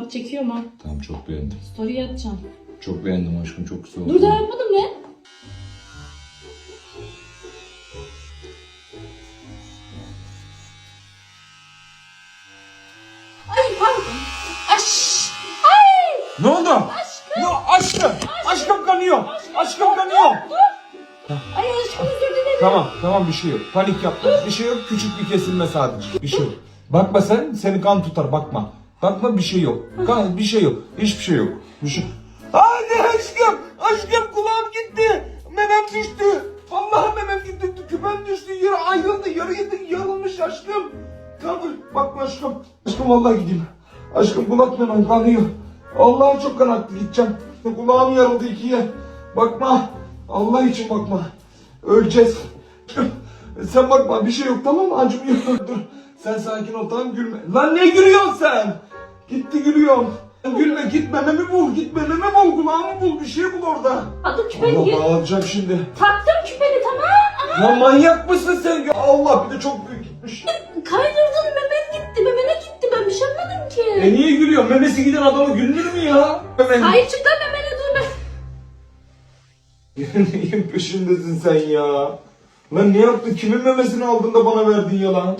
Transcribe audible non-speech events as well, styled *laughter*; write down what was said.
bak çekiyorum ha. Tamam çok beğendim. Story atacağım. Çok beğendim aşkım çok güzel oldu. Dur daha yapmadım ne? Ay pardon. Aş. Ay. Ne oldu? Aşkım. Ya aşkım. Aşkım kanıyor. Aşkım kanıyor. Ay aşkım özür dilerim. Tamam tamam bir şey yok. Panik yapma. Bir şey yok. Küçük bir kesilme sadece. Bir şey yok. Bakma sen seni kan tutar bakma. Bakma bir şey yok. Kan bir şey yok. Hiçbir şey yok. Bir şey. Hadi aşkım. Aşkım kulağım gitti. Memem düştü. Vallahi memem gitti. Küpem düştü. Yarı ayrıldı. Yarı yedik. Yarılmış aşkım. Kaldır. Bakma aşkım. Aşkım vallahi gideyim. Aşkım kulak memem kanıyor. Allah çok kan aktı gideceğim. Kulağım yarıldı ikiye. Bakma. Allah için bakma. Öleceğiz. Sen bakma bir şey yok tamam mı? Acımıyor. Dur. Sen sakin ol tamam gülme. Lan ne gülüyorsun sen? Gitti gülüyorum. Gülme git mememi bul. Git mememi bul. Kulağımı bul. Bir şey bul orada. Adı küpeni Allah gir. bağlayacağım şimdi. Taktım küpeni tamam. Ya manyak mısın sen? Ya Allah bir de çok büyük gitmiş. Kaydırdın memen gitti. Memene gitti. Ben bir şey yapmadım ki. E niye gülüyor? Memesi giden adamı gülünür mü ya? Memen. Hayır çık lan memene dur ben. *laughs* Neyin peşindesin sen ya? Lan ne yaptın? Kimin memesini aldın da bana verdin ya lan?